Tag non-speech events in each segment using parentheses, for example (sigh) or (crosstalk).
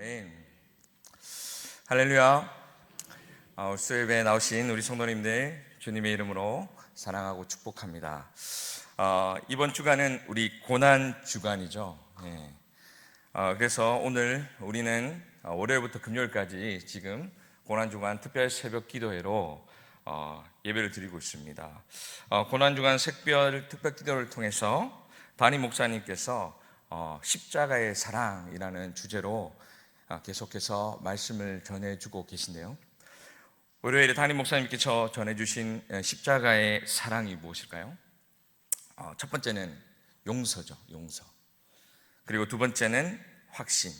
아멘. 할렐루야. 어, 수요일에 나오신 우리 성도님들 주님의 이름으로 사랑하고 축복합니다. 어, 이번 주간은 우리 고난 주간이죠. 예. 어, 그래서 오늘 우리는 어, 월요일부터 금요일까지 지금 고난 주간 특별 새벽 기도회로 어, 예배를 드리고 있습니다. 어, 고난 주간 색별 특별 기도를 통해서 담임 목사님께서 어, 십자가의 사랑이라는 주제로 어, 계속해서 말씀을 전해주고 계신데요. 월요일에 담임 목사님께서 전해주신 에, 십자가의 사랑이 무엇일까요? 어, 첫 번째는 용서죠, 용서. 그리고 두 번째는 확신.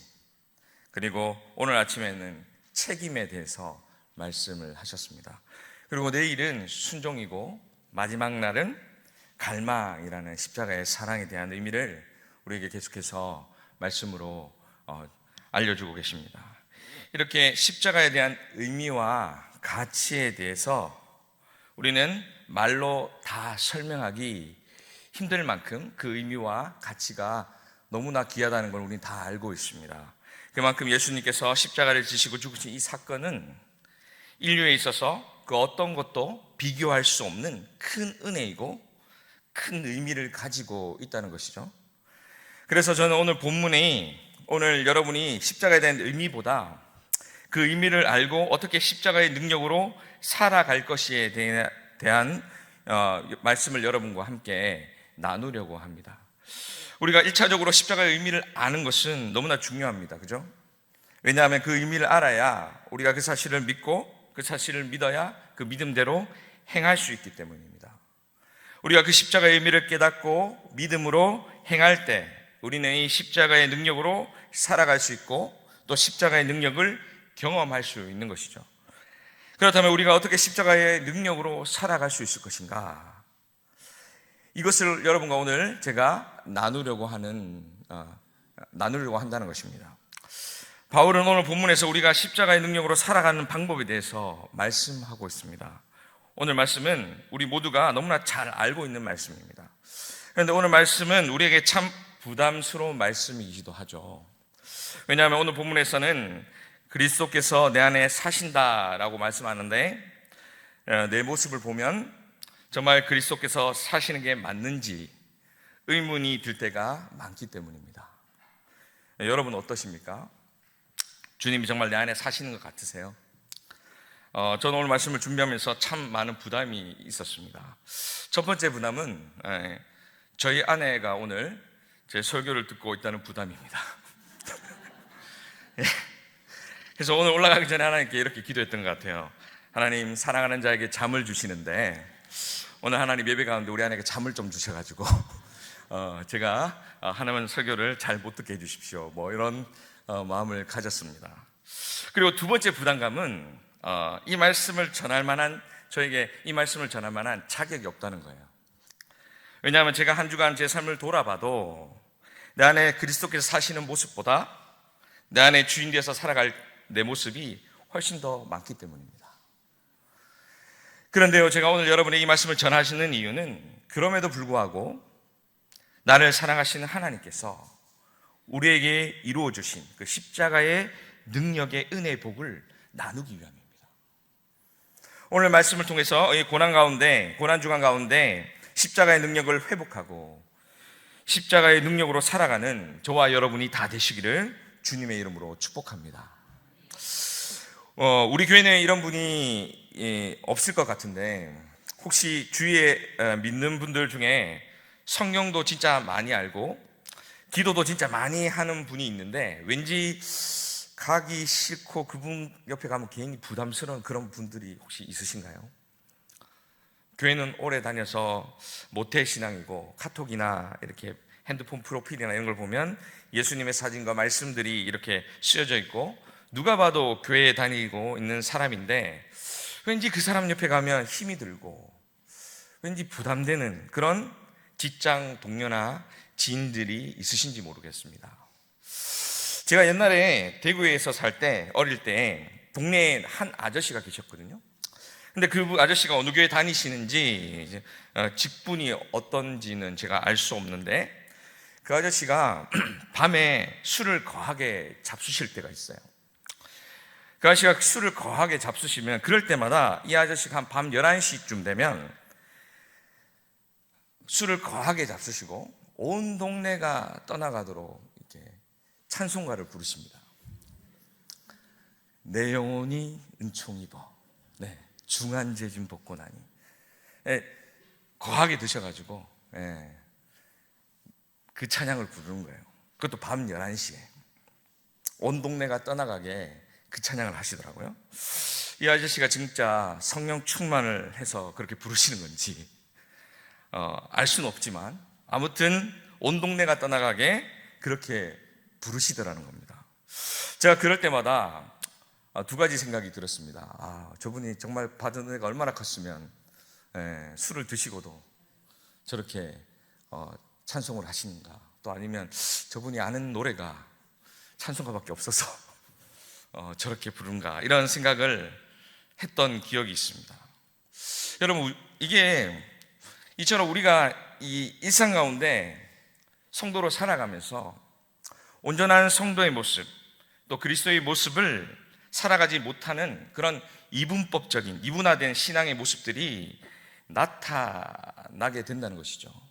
그리고 오늘 아침에는 책임에 대해서 말씀을 하셨습니다. 그리고 내일은 순종이고 마지막 날은 갈망이라는 십자가의 사랑에 대한 의미를 우리에게 계속해서 말씀으로 어, 알려주고 계십니다. 이렇게 십자가에 대한 의미와 가치에 대해서 우리는 말로 다 설명하기 힘들 만큼 그 의미와 가치가 너무나 귀하다는 걸 우리는 다 알고 있습니다. 그만큼 예수님께서 십자가를 지시고 죽으신 이 사건은 인류에 있어서 그 어떤 것도 비교할 수 없는 큰 은혜이고 큰 의미를 가지고 있다는 것이죠. 그래서 저는 오늘 본문이 오늘 여러분이 십자가에 대한 의미보다 그 의미를 알고 어떻게 십자가의 능력으로 살아갈 것에 대한 어, 말씀을 여러분과 함께 나누려고 합니다. 우리가 1차적으로 십자가의 의미를 아는 것은 너무나 중요합니다. 그죠? 왜냐하면 그 의미를 알아야 우리가 그 사실을 믿고 그 사실을 믿어야 그 믿음대로 행할 수 있기 때문입니다. 우리가 그 십자가의 의미를 깨닫고 믿음으로 행할 때 우리는 이 십자가의 능력으로 살아갈 수 있고 또 십자가의 능력을 경험할 수 있는 것이죠. 그렇다면 우리가 어떻게 십자가의 능력으로 살아갈 수 있을 것인가? 이것을 여러분과 오늘 제가 나누려고 하는 어, 나누려고 한다는 것입니다. 바울은 오늘 본문에서 우리가 십자가의 능력으로 살아가는 방법에 대해서 말씀하고 있습니다. 오늘 말씀은 우리 모두가 너무나 잘 알고 있는 말씀입니다. 그런데 오늘 말씀은 우리에게 참 부담스러운 말씀이기도 하죠. 왜냐하면 오늘 본문에서는 그리스도께서 내 안에 사신다라고 말씀하는데 어, 내 모습을 보면 정말 그리스도께서 사시는 게 맞는지 의문이 들 때가 많기 때문입니다. 여러분 어떠십니까? 주님이 정말 내 안에 사시는 것 같으세요? 어, 저는 오늘 말씀을 준비하면서 참 많은 부담이 있었습니다. 첫 번째 부담은 에, 저희 아내가 오늘 제 설교를 듣고 있다는 부담입니다. 예. (laughs) 그래서 오늘 올라가기 전에 하나님께 이렇게 기도했던 것 같아요. 하나님 사랑하는 자에게 잠을 주시는데 오늘 하나님 예배 가운데 우리 아내에게 잠을 좀 주셔가지고 (laughs) 어, 제가 하나님 설교를 잘 못 듣게 해주십시오. 뭐 이런 어, 마음을 가졌습니다. 그리고 두 번째 부담감은 어, 이 말씀을 전할 만한 저에게 이 말씀을 전할 만한 자격이 없다는 거예요. 왜냐하면 제가 한 주간 제 삶을 돌아봐도 내 안에 그리스도께서 사시는 모습보다 내 안에 주인 되어서 살아갈 내 모습이 훨씬 더 많기 때문입니다. 그런데요, 제가 오늘 여러분의 이 말씀을 전하시는 이유는 그럼에도 불구하고 나를 사랑하시는 하나님께서 우리에게 이루어 주신 그 십자가의 능력의 은혜 복을 나누기 위함입니다. 오늘 말씀을 통해서 이 고난 가운데, 고난 주간 가운데 십자가의 능력을 회복하고 십자가의 능력으로 살아가는 저와 여러분이 다 되시기를 주님의 이름으로 축복합니다. 어, 우리 교회는 이런 분이 예, 없을 것 같은데 혹시 주위에 어, 믿는 분들 중에 성경도 진짜 많이 알고 기도도 진짜 많이 하는 분이 있는데 왠지 가기 싫고 그분 옆에 가면 괜히 부담스러운 그런 분들이 혹시 있으신가요? 교회는 오래 다녀서 모태 신앙이고 카톡이나 이렇게 핸드폰 프로필이나 이런 걸 보면 예수님의 사진과 말씀들이 이렇게 쓰여져 있고 누가 봐도 교회에 다니고 있는 사람인데 왠지 그 사람 옆에 가면 힘이 들고 왠지 부담되는 그런 직장 동료나 지인들이 있으신지 모르겠습니다. 제가 옛날에 대구에서 살 때 어릴 때 동네에 한 아저씨가 계셨거든요. 근데 그 아저씨가 어느 교회 다니시는지 어, 직분이 어떤지는 제가 알 수 없는데 그 아저씨가 (clears throat) 밤에 술을 거하게 잡수실 때가 있어요. 그 아저씨가 술을 거하게 잡수시면 그럴 때마다 이 아저씨가 한 밤 11시쯤 되면 술을 거하게 잡수시고 온 동네가 떠나가도록 이렇게 찬송가를 부르십니다. 내 영혼이 은총 입어. 네. 중한 죄진 벗고 나니. 예, 거하게 드셔가지고, 예, 그 찬양을 부르는 거예요. 그것도 밤 11시에. 온 동네가 떠나가게 그 찬양을 하시더라고요. 이 아저씨가 진짜 성령 충만을 해서 그렇게 부르시는 건지, 어, 알 수는 없지만, 아무튼 온 동네가 떠나가게 그렇게 부르시더라는 겁니다. 제가 그럴 때마다 아, 두 가지 생각이 들었습니다. 아, 저분이 정말 받은 은혜가 얼마나 컸으면 예, 술을 드시고도 저렇게 어, 찬송을 하시는가. 또 아니면 저분이 아는 노래가 찬송가밖에 없어서 (laughs) 어, 저렇게 부른가. 이런 생각을 했던 기억이 있습니다. 여러분, 이게 이처럼 우리가 이 일상 가운데 성도로 살아가면서 온전한 성도의 모습, 또 그리스도의 모습을 살아가지 못하는 그런 이분법적인 이분화된 신앙의 모습들이 나타나게 된다는 것이죠.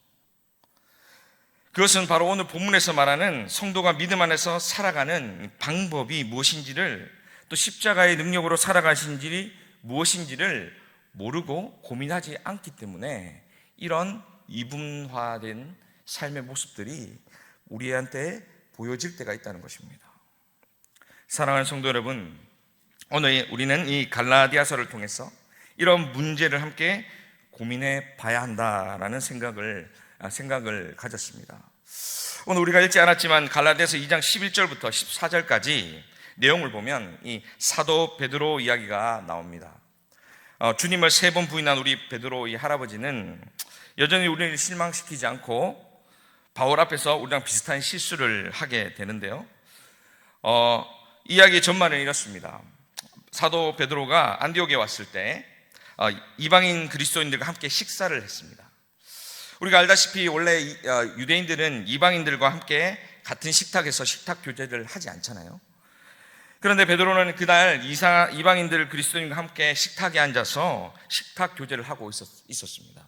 그것은 바로 오늘 본문에서 말하는 성도가 믿음 안에서 살아가는 방법이 무엇인지를 또 십자가의 능력으로 살아가신지 무엇인지를 모르고 고민하지 않기 때문에 이런 이분화된 삶의 모습들이 우리한테 보여질 때가 있다는 것입니다. 사랑하는 성도 여러분, 오늘 우리는 이 갈라디아서를 통해서 이런 문제를 함께 고민해 봐야 한다라는 생각을 아, 생각을 가졌습니다. 오늘 우리가 읽지 않았지만 갈라디아서 2장 11절부터 14절까지 내용을 보면 이 사도 베드로 이야기가 나옵니다. 어, 주님을 세 번 부인한 우리 베드로 이 할아버지는 여전히 우리를 실망시키지 않고 바울 앞에서 우리랑 비슷한 실수를 하게 되는데요. 어, 이야기의 전말은 이렇습니다. 사도 베드로가 안디옥에 왔을 때 어, 이방인 그리스도인들과 함께 식사를 했습니다. 우리가 알다시피 원래 어, 유대인들은 이방인들과 함께 같은 식탁에서 식탁 교제를 하지 않잖아요. 그런데 베드로는 그날 이사, 이방인들 그리스도인과 함께 식탁에 앉아서 식탁 교제를 하고 있었, 있었습니다.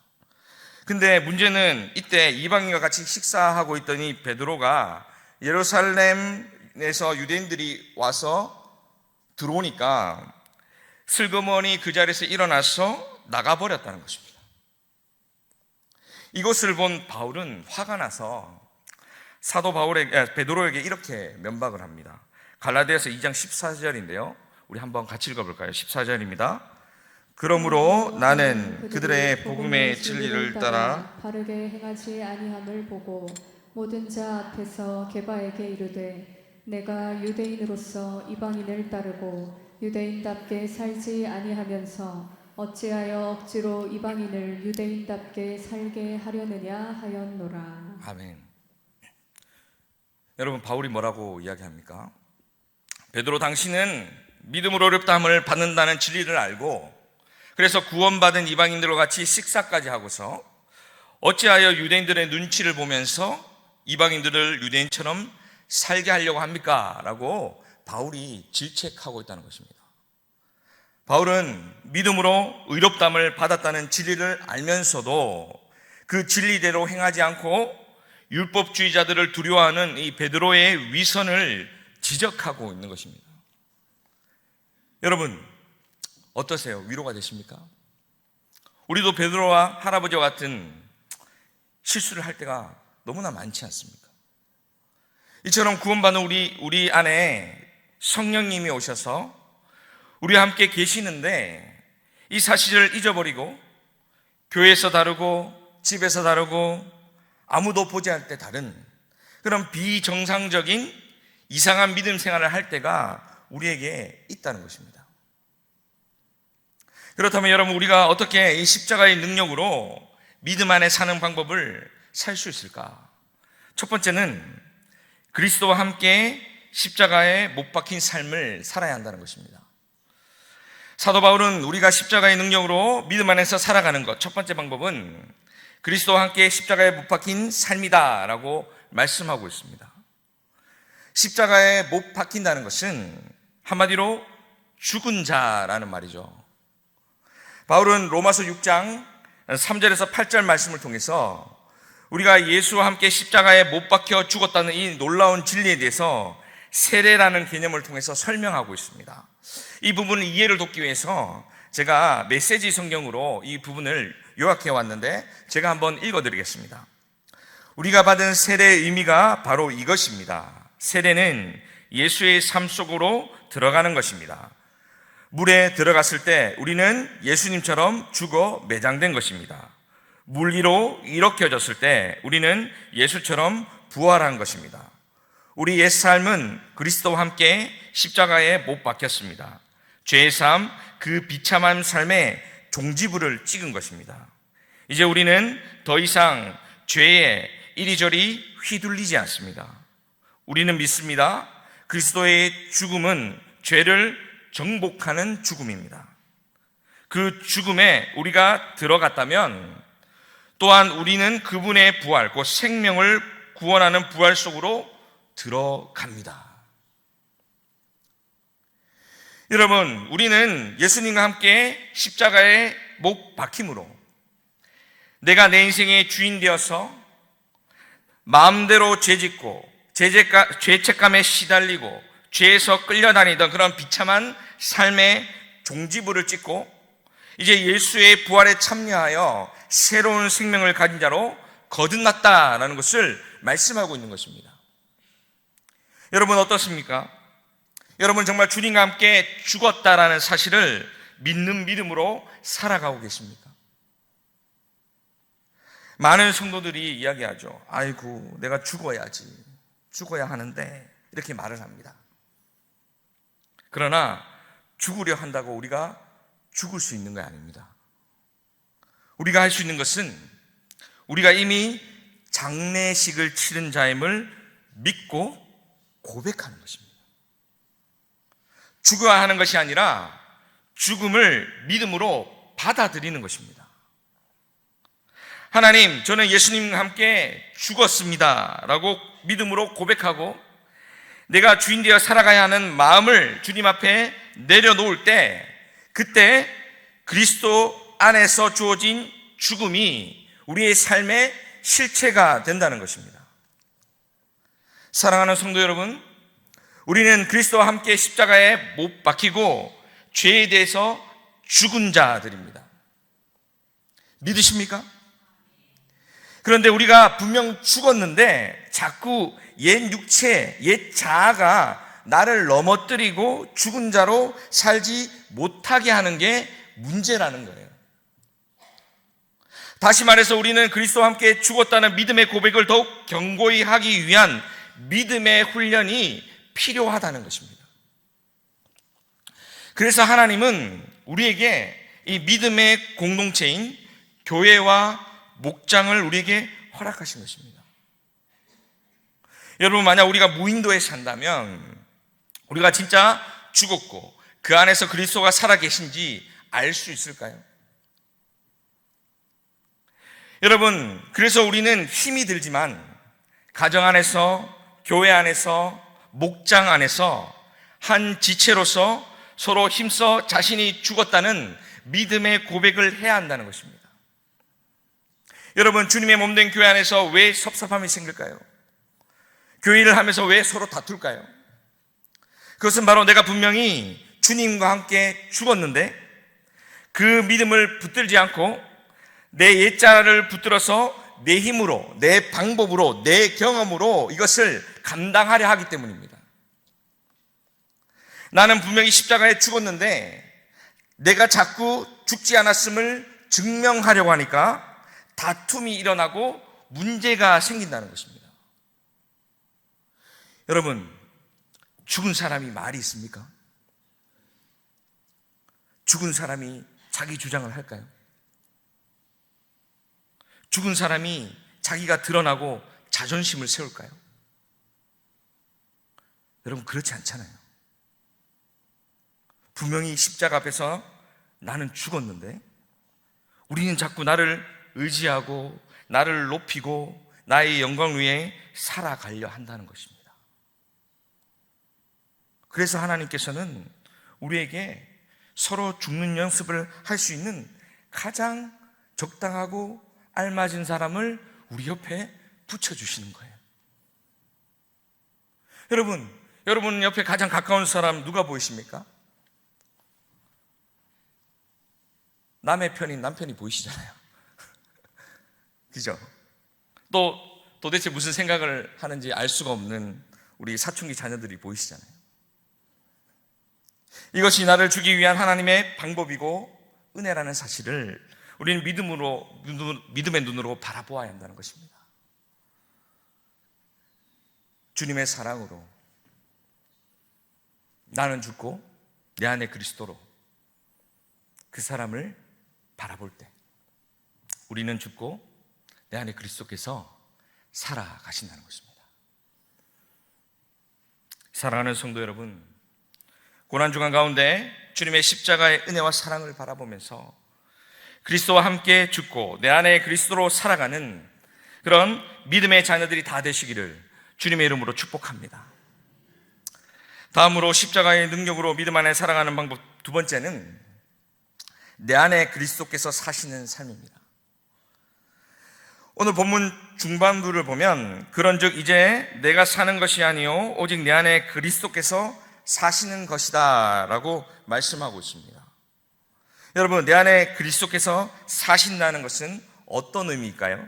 근데 문제는 이때 이방인과 같이 식사하고 있더니 베드로가 예루살렘에서 유대인들이 와서 들어오니까 슬그머니 그 자리에서 일어나서 나가버렸다는 것입니다. 이것을 본 바울은 화가 나서 사도 바울에게 베드로에게 이렇게 면박을 합니다. 갈라디아서 2장 14절인데요. 우리 한번 같이 읽어 볼까요? 14절입니다. 그러므로 나는 그들의 복음의 진리를 따라 바르게 행하지 아니함을 보고 모든 자 앞에서 개바에게 이르되 내가 유대인으로서 이방인을 따르고 유대인답게 살지 아니하면서 어찌하여 억지로 이방인을 유대인답게 살게 하려느냐 하였노라. 아멘. 여러분 바울이 뭐라고 이야기합니까? 베드로 당신은 믿음으로 어렵다함을 받는다는 진리를 알고 그래서 구원받은 이방인들과 같이 식사까지 하고서 어찌하여 유대인들의 눈치를 보면서 이방인들을 유대인처럼 살게 하려고 합니까? 라고 바울이 질책하고 있다는 것입니다. 바울은 믿음으로 의롭담을 받았다는 진리를 알면서도 그 진리대로 행하지 않고 율법주의자들을 두려워하는 이 베드로의 위선을 지적하고 있는 것입니다. 여러분, 어떠세요? 위로가 되십니까? 우리도 베드로와 할아버지와 같은 실수를 할 때가 너무나 많지 않습니까? 이처럼 구원받은 우리, 우리 안에 성령님이 오셔서 우리와 함께 계시는데 이 사실을 잊어버리고 교회에서 다르고 집에서 다르고 아무도 보지 않을 때 다른 그런 비정상적인 이상한 믿음 생활을 할 때가 우리에게 있다는 것입니다. 그렇다면 여러분 우리가 어떻게 이 십자가의 능력으로 믿음 안에 사는 방법을 살 수 있을까? 첫 번째는 그리스도와 함께 십자가에 못 박힌 삶을 살아야 한다는 것입니다. 사도 바울은 우리가 십자가의 능력으로 믿음 안에서 살아가는 것 첫 번째 방법은 그리스도와 함께 십자가에 못 박힌 삶이다라고 말씀하고 있습니다. 십자가에 못 박힌다는 것은 한마디로 죽은 자라는 말이죠. 바울은 로마서 6장 3절에서 8절 말씀을 통해서 우리가 예수와 함께 십자가에 못 박혀 죽었다는 이 놀라운 진리에 대해서 세례라는 개념을 통해서 설명하고 있습니다. 이 부분을 이해를 돕기 위해서 제가 메시지 성경으로 이 부분을 요약해 왔는데 제가 한번 읽어 드리겠습니다. 우리가 받은 세례의 의미가 바로 이것입니다. 세례는 예수의 삶 속으로 들어가는 것입니다. 물에 들어갔을 때 우리는 예수님처럼 죽어 매장된 것입니다. 물 위로 일으켜졌을 때 우리는 예수처럼 부활한 것입니다. 우리 옛 삶은 그리스도와 함께 십자가에 못 박혔습니다. 죄의 삶, 그 비참한 삶에 종지부를 찍은 것입니다. 이제 우리는 더 이상 죄에 이리저리 휘둘리지 않습니다. 우리는 믿습니다. 그리스도의 죽음은 죄를 정복하는 죽음입니다. 그 죽음에 우리가 들어갔다면 또한 우리는 그분의 부활, 그 생명을 구원하는 부활 속으로 들어갑니다. 여러분, 우리는 예수님과 함께 십자가에 못 박힘으로 내가 내 인생의 주인 되어서 마음대로 죄 짓고 죄책감에 시달리고 죄에서 끌려다니던 그런 비참한 삶의 종지부를 찍고 이제 예수의 부활에 참여하여 새로운 생명을 가진 자로 거듭났다라는 것을 말씀하고 있는 것입니다. 여러분 어떻습니까? 여러분 정말 주님과 함께 죽었다라는 사실을 믿는 믿음으로 살아가고 계십니까? 많은 성도들이 이야기하죠. 아이고, 내가 죽어야지. 죽어야 하는데, 이렇게 말을 합니다. 그러나, 죽으려 한다고 우리가 죽을 수 있는 거 아닙니다. 우리가 할 수 있는 것은, 우리가 이미 장례식을 치른 자임을 믿고 고백하는 것입니다. 죽어야 하는 것이 아니라, 죽음을 믿음으로 받아들이는 것입니다. 하나님, 저는 예수님과 함께 죽었습니다. 라고 믿음으로 고백하고 내가 주인 되어 살아가야 하는 마음을 주님 앞에 내려놓을 때 그때 그리스도 안에서 주어진 죽음이 우리의 삶의 실체가 된다는 것입니다. 사랑하는 성도 여러분, 우리는 그리스도와 함께 십자가에 못 박히고 죄에 대해서 죽은 자들입니다. 믿으십니까? 그런데 우리가 분명 죽었는데 자꾸 옛 육체, 옛 자아가 나를 넘어뜨리고 죽은 자로 살지 못하게 하는 게 문제라는 거예요. 다시 말해서 우리는 그리스도와 함께 죽었다는 믿음의 고백을 더욱 견고히 하기 위한 믿음의 훈련이 필요하다는 것입니다. 그래서 하나님은 우리에게 이 믿음의 공동체인 교회와 목장을 우리에게 허락하신 것입니다. 여러분, 만약 우리가 무인도에 산다면 우리가 진짜 죽었고 그 안에서 그리스도가 살아 계신지 알 수 있을까요? 여러분, 그래서 우리는 힘이 들지만 가정 안에서, 교회 안에서, 목장 안에서 한 지체로서 서로 힘써 자신이 죽었다는 믿음의 고백을 해야 한다는 것입니다. 여러분, 주님의 몸된 교회 안에서 왜 섭섭함이 생길까요? 교회를 하면서 왜 서로 다툴까요? 그것은 바로 내가 분명히 주님과 함께 죽었는데 그 믿음을 붙들지 않고 내 옛자를 붙들어서 내 힘으로, 내 방법으로, 내 경험으로 이것을 감당하려 하기 때문입니다. 나는 분명히 십자가에 죽었는데 내가 자꾸 죽지 않았음을 증명하려고 하니까 다툼이 일어나고 문제가 생긴다는 것입니다. 여러분, 죽은 사람이 말이 있습니까? 죽은 사람이 자기 주장을 할까요? 죽은 사람이 자기가 드러나고 자존심을 세울까요? 여러분, 그렇지 않잖아요. 분명히 십자가 앞에서 나는 죽었는데, 우리는 자꾸 나를 의지하고 나를 높이고 나의 영광 위에 살아가려 한다는 것입니다. 그래서 하나님께서는 우리에게 서로 죽는 연습을 할 수 있는 가장 적당하고 알맞은 사람을 우리 옆에 붙여주시는 거예요. 여러분, 여러분 옆에 가장 가까운 사람 누가 보이십니까? 남의 편인 남편이 보이시잖아요. (laughs) 그죠? 또 도대체 무슨 생각을 하는지 알 수가 없는 우리 사춘기 자녀들이 보이시잖아요. 이것이 나를 주기 위한 하나님의 방법이고 은혜라는 사실을 우리는 믿음으로 믿음의 눈으로 바라보아야 한다는 것입니다. 주님의 사랑으로 나는 죽고 내 안에 그리스도로 그 사람을 바라볼 때 우리는 죽고 내 안에 그리스도께서 살아가신다는 것입니다. 사랑하는 성도 여러분, 고난주간 가운데 주님의 십자가의 은혜와 사랑을 바라보면서 그리스도와 함께 죽고 내 안에 그리스도로 살아가는 그런 믿음의 자녀들이 다 되시기를 주님의 이름으로 축복합니다. 다음으로 십자가의 능력으로 믿음 안에 살아가는 방법 두 번째는 내 안에 그리스도께서 사시는 삶입니다. 오늘 본문 중반부를 보면 그런즉 이제 내가 사는 것이 아니요 오직 내 안에 그리스도께서 사시는 것이다라고 말씀하고 있습니다. 여러분 내 안에 그리스도께서 사신다는 것은 어떤 의미일까요?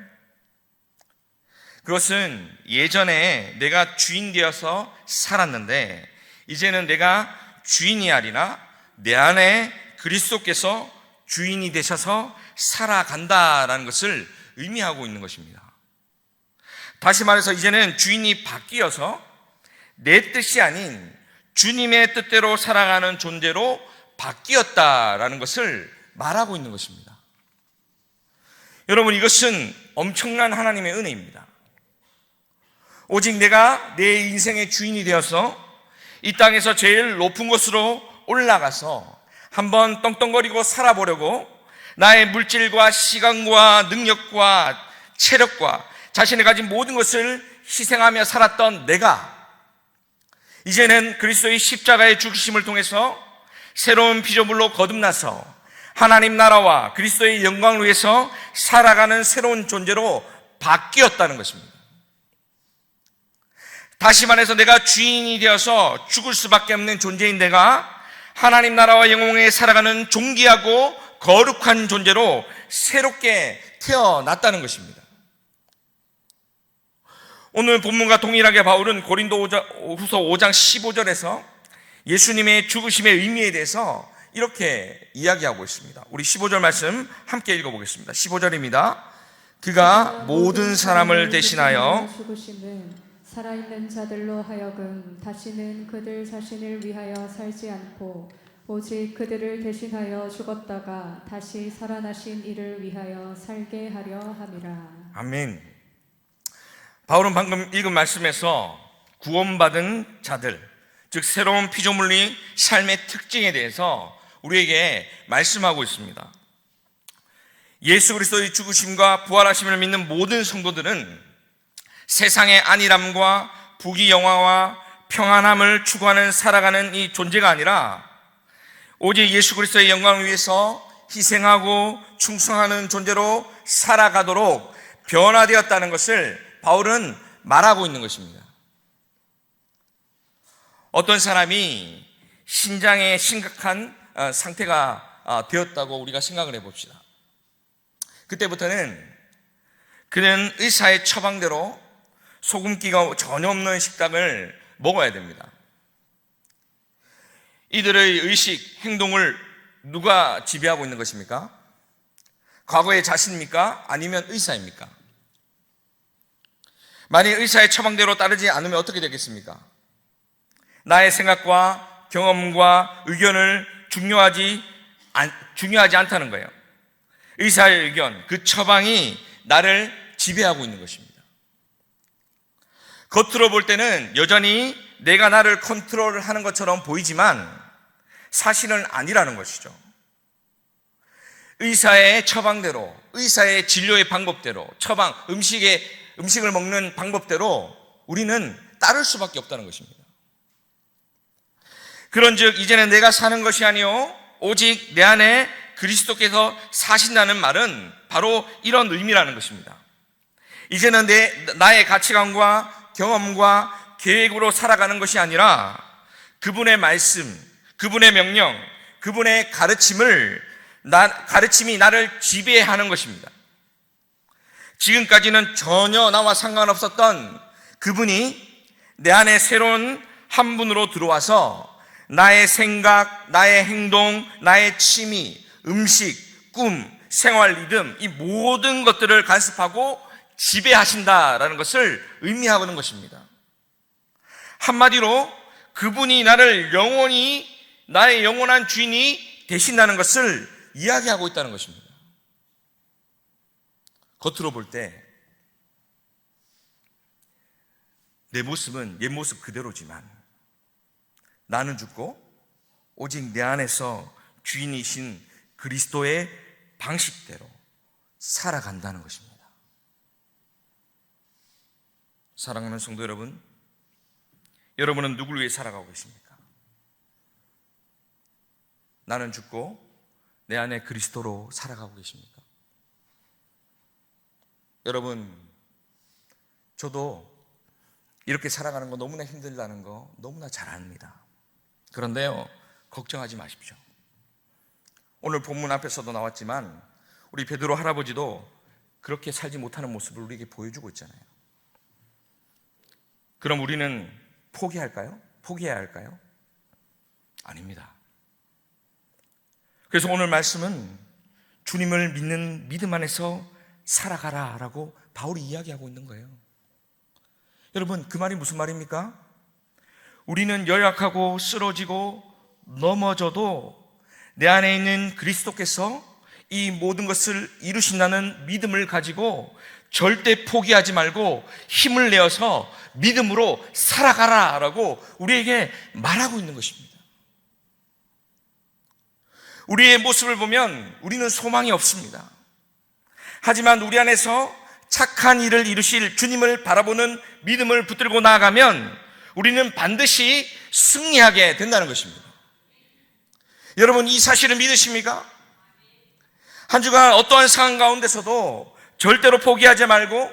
그것은 예전에 내가 주인 되어서 살았는데 이제는 내가 주인이 아니라 내 안에 그리스도께서 주인이 되셔서 살아간다라는 것을 의미하고 있는 것입니다. 다시 말해서 이제는 주인이 바뀌어서 내 뜻이 아닌 주님의 뜻대로 살아가는 존재로 바뀌었다라는 것을 말하고 있는 것입니다. 여러분 이것은 엄청난 하나님의 은혜입니다. 오직 내가 내 인생의 주인이 되어서 이 땅에서 제일 높은 곳으로 올라가서 한번 떵떵거리고 살아보려고 나의 물질과 시간과 능력과 체력과 자신이 가진 모든 것을 희생하며 살았던 내가 이제는 그리스도의 십자가의 죽으심을 통해서 새로운 피조물로 거듭나서 하나님 나라와 그리스도의 영광을 위해서 살아가는 새로운 존재로 바뀌었다는 것입니다. 다시 말해서 내가 주인이 되어서 죽을 수밖에 없는 존재인 내가 하나님 나라와 영웅에 살아가는 존귀하고 거룩한 존재로 새롭게 태어났다는 것입니다. 오늘 본문과 동일하게 바울은 고린도 후서 5장 15절에서 예수님의 죽으심의 의미에 대해서 이렇게 이야기하고 있습니다. 우리 15절 말씀 함께 읽어보겠습니다. 15절입니다. 그가 모든 사람을 대신하여 살아있는 자들로 하여금 다시는 그들 자신을 위하여 살지 않고 오직 그들을 대신하여 죽었다가 다시 살아나신 이를 위하여 살게 하려 함이라. 아멘. 바울은 방금 읽은 말씀에서 구원받은 자들, 즉 새로운 피조물이 삶의 특징에 대해서 우리에게 말씀하고 있습니다. 예수 그리스도의 죽으심과 부활하심을 믿는 모든 성도들은 세상의 안일함과 부귀영화와 평안함을 추구하는 살아가는 이 존재가 아니라 오직 예수 그리스도의 영광을 위해서 희생하고 충성하는 존재로 살아가도록 변화되었다는 것을 바울은 말하고 있는 것입니다. 어떤 사람이 신장에 심각한 어, 상태가 어, 되었다고 우리가 생각을 해봅시다. 그때부터는 그는 의사의 처방대로 소금기가 전혀 없는 식당을 먹어야 됩니다. 이들의 의식, 행동을 누가 지배하고 있는 것입니까? 과거의 자신입니까? 아니면 의사입니까? 만약 의사의 처방대로 따르지 않으면 어떻게 되겠습니까? 나의 생각과 경험과 의견을 중요하지, 안, 중요하지 않다는 거예요. 의사의 의견, 그 처방이 나를 지배하고 있는 것입니다. 겉으로 볼 때는 여전히 내가 나를 컨트롤 하는 것처럼 보이지만 사실은 아니라는 것이죠. 의사의 처방대로, 의사의 진료의 방법대로, 처방, 음식의 음식을 먹는 방법대로 우리는 따를 수밖에 없다는 것입니다. 그런 즉 이제는 내가 사는 것이 아니요 오직 내 안에 그리스도께서 사신다는 말은 바로 이런 의미라는 것입니다. 이제는 내 나의 가치관과 경험과 계획으로 살아가는 것이 아니라 그분의 말씀, 그분의 명령, 그분의 가르침을 나, 가르침이 나를 지배하는 것입니다. 지금까지는 전혀 나와 상관없었던 그분이 내 안에 새로운 한 분으로 들어와서 나의 생각, 나의 행동, 나의 취미, 음식, 꿈, 생활 리듬, 이 모든 것들을 간섭하고 지배하신다라는 것을 의미하는 것입니다. 한마디로 그분이 나를 영원히 나의 영원한 주인이 되신다는 것을 이야기하고 있다는 것입니다. 겉으로 볼 때 내 모습은 옛 모습 그대로지만 나는 죽고 오직 내 안에서 주인이신 그리스도의 방식대로 살아간다는 것입니다. 사랑하는 성도 여러분, 여러분은 누굴 위해 살아가고 계십니까? 나는 죽고 내 안에 그리스도로 살아가고 계십니까? 여러분, 저도 이렇게 살아가는 거 너무나 힘들다는 거 너무나 잘 압니다. 그런데요, 걱정하지 마십시오. 오늘 본문 앞에서도 나왔지만 우리 베드로 할아버지도 그렇게 살지 못하는 모습을 우리에게 보여주고 있잖아요. 그럼 우리는 포기할까요? 포기해야 할까요? 아닙니다. 그래서 오늘 말씀은 주님을 믿는 믿음 안에서 살아가라 라고 바울이 이야기하고 있는 거예요. 여러분, 그 말이 무슨 말입니까? 우리는 연약하고 쓰러지고 넘어져도 내 안에 있는 그리스도께서 이 모든 것을 이루신다는 믿음을 가지고 절대 포기하지 말고 힘을 내어서 믿음으로 살아가라 라고 우리에게 말하고 있는 것입니다. 우리의 모습을 보면 우리는 소망이 없습니다. 하지만 우리 안에서 착한 일을 이루실 주님을 바라보는 믿음을 붙들고 나아가면 우리는 반드시 승리하게 된다는 것입니다. 여러분 이 사실을 믿으십니까? 한 주간 어떠한 상황 가운데서도 절대로 포기하지 말고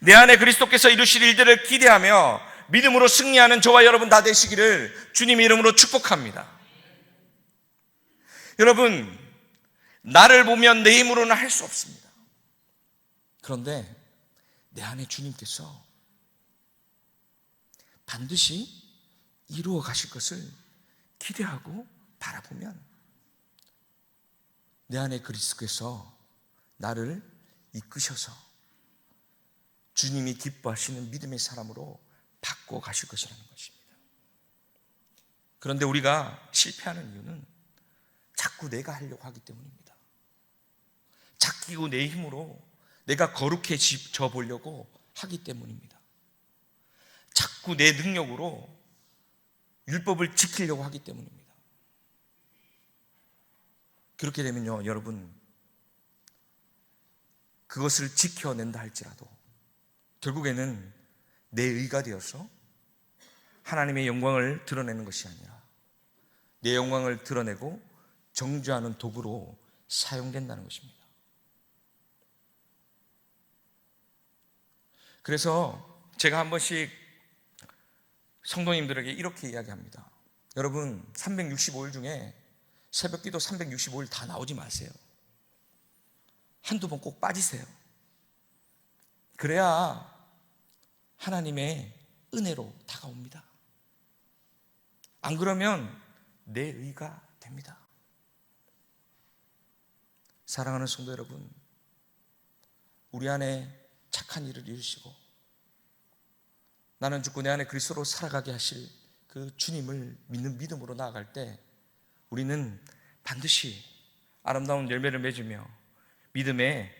내 안에 그리스도께서 이루실 일들을 기대하며 믿음으로 승리하는 저와 여러분 다 되시기를 주님 이름으로 축복합니다. 여러분, 나를 보면 내 힘으로는 할 수 없습니다. 그런데 내 안에 주님께서 반드시 이루어 가실 것을 기대하고 바라보면 내 안에 그리스도께서 나를 이끄셔서 주님이 기뻐하시는 믿음의 사람으로 바꿔 가실 것이라는 것입니다. 그런데 우리가 실패하는 이유는 자꾸 내가 하려고 하기 때문입니다. 자기고 내 힘으로 내가 거룩해져 보려고 하기 때문입니다. 자꾸 내 능력으로 율법을 지키려고 하기 때문입니다. 그렇게 되면요, 여러분, 그것을 지켜낸다 할지라도 결국에는 내 의가 되어서 하나님의 영광을 드러내는 것이 아니라 내 영광을 드러내고 정죄하는 도구로 사용된다는 것입니다. 그래서 제가 한 번씩 성도님들에게 이렇게 이야기합니다. 여러분, 365일 중에 새벽 기도 365일 다 나오지 마세요. 한두 번 꼭 빠지세요. 그래야 하나님의 은혜로 다가옵니다. 안 그러면 내 의가 됩니다. 사랑하는 성도 여러분, 우리 안에 착한 일을 이루시고 나는 죽고 내 안에 그리스도로 살아가게 하실 그 주님을 믿는 믿음으로 나아갈 때 우리는 반드시 아름다운 열매를 맺으며 믿음의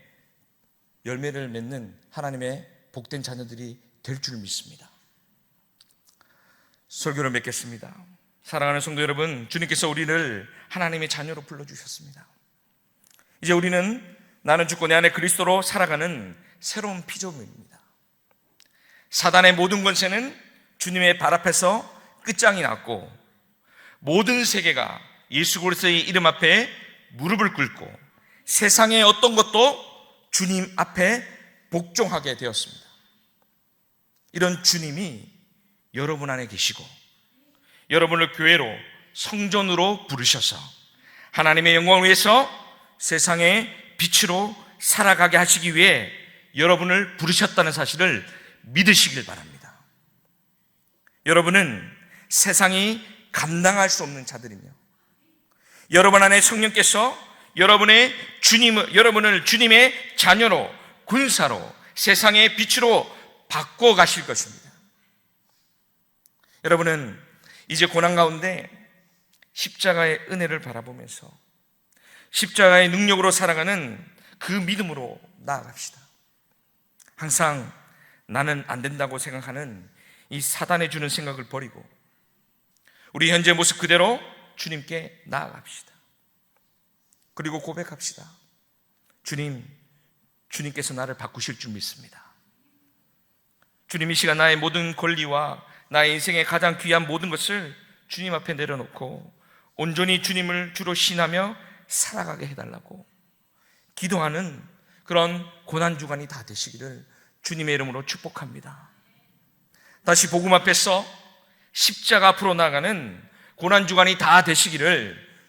열매를 맺는 하나님의 복된 자녀들이 될 줄 믿습니다. 설교를 맺겠습니다. 사랑하는 성도 여러분, 주님께서 우리를 하나님의 자녀로 불러주셨습니다. 이제 우리는 나는 내 안에 그리스도로 살아가는 새로운 피조물입니다. 사단의 모든 권세는 주님의 발 앞에서 끝장이 났고 모든 세계가 예수 그리스도의 이름 앞에 무릎을 꿇고 세상의 어떤 것도 주님 앞에 복종하게 되었습니다. 이런 주님이 여러분 안에 계시고 여러분을 교회로 성전으로 부르셔서 하나님의 영광을 위해서 세상의 빛으로 살아가게 하시기 위해 여러분을 부르셨다는 사실을 믿으시길 바랍니다. 여러분은 세상이 감당할 수 없는 자들이며 여러분 안에 성령께서 여러분의 주님, 여러분을 주님의 자녀로 군사로 세상의 빛으로 바꿔 가실 것입니다. 여러분은 이제 고난 가운데 십자가의 은혜를 바라보면서 십자가의 능력으로 살아가는 그 믿음으로 나아갑시다. 항상 나는 안 된다고 생각하는 이 사단에 주는 생각을 버리고 우리 현재 모습 그대로 주님께 나아갑시다. 그리고 고백합시다. 주님, 주님께서 나를 바꾸실 줄 믿습니다. 주님 이 시간 나의 모든 권리와 나의 인생의 가장 귀한 모든 것을 주님 앞에 내려놓고 온전히 주님을 주로 신하며 살아가게 해달라고 기도하는 그런 고난 주간이 다 되시기를 주님의 이름으로 축복합니다. 다시 복음 앞에서 십자가 앞으로 나가는 고난 주간이 다 되시기를